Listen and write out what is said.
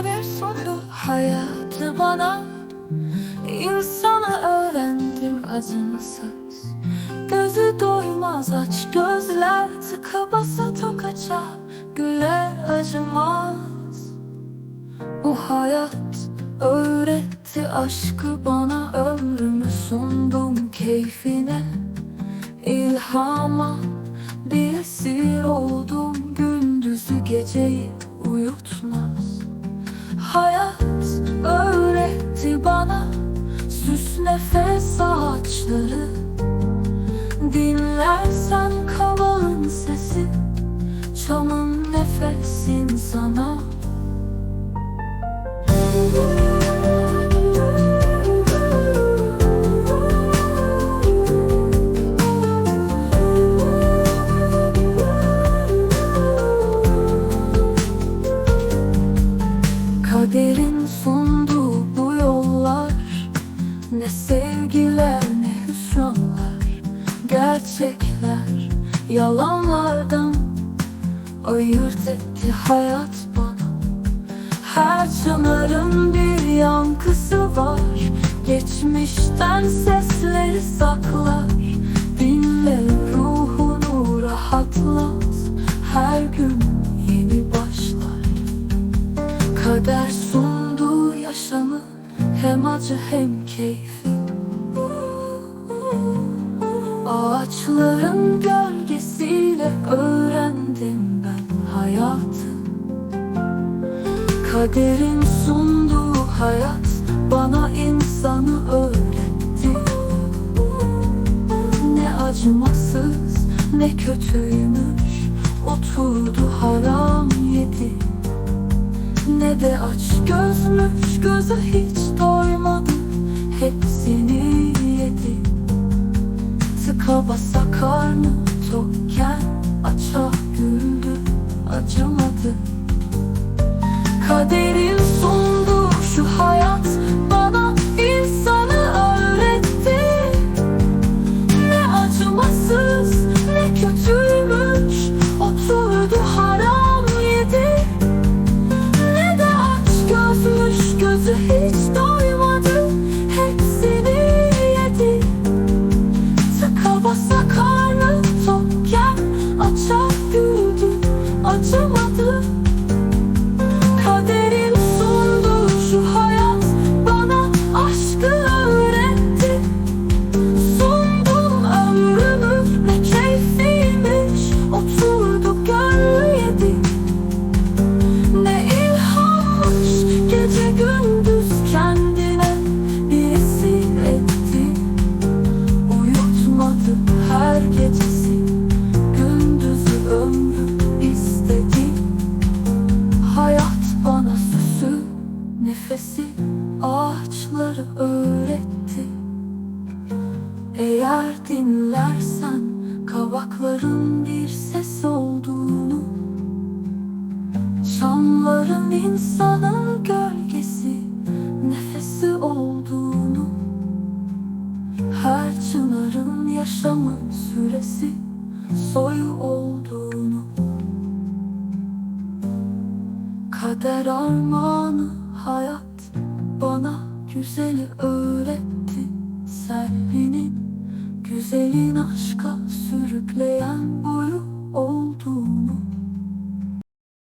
Kader sundu hayatı bana. İnsanı öğrendim acımasız Gözü doymaz aç gözler Tıka basa tok açar Güler acımaz. Bu hayat öğretti aşkı bana Ömrümü sundum keyfine. İlhama bir esir oldum Gündüzü geceyi uyutmaz ağaçları Dinlersen kavalın sesi Çamın nefesin sana. Kaderin sunduğu bu yollar Ne sevgiler ne Gerçekler yalanlardan Ayırt etti hayat bana. Her çınarın bir yankısı var Geçmişten sesleri saklar. Dinle ruhunu rahatlat Her gün yeni başlar. Kader sundu yaşamı Hem acı hem keyfi Ağaçların gölgesiyle öğrendim ben hayatı. Kaderin sunduğu hayat bana insanı öğretti. Ne acımasız ne kötüymüş Oturdu haram yedi. Ne de aç gözmüş gözü hiç doymadı Tıka basa karnı tokken Aça güldü acımadı. Kaderin sunduğu şu hayat nefesi ağaçları öğretti. Eğer dinlersen kavakların bir ses olduğunu Çamların insanın gölgesi Nefesi olduğunu Her çınarın yaşamın süresi Soyu olduğunu Kader armağanı hayat Bana güzeli öğretti Selvi'nin Güzelin aşka sürükleyen boyu olduğunu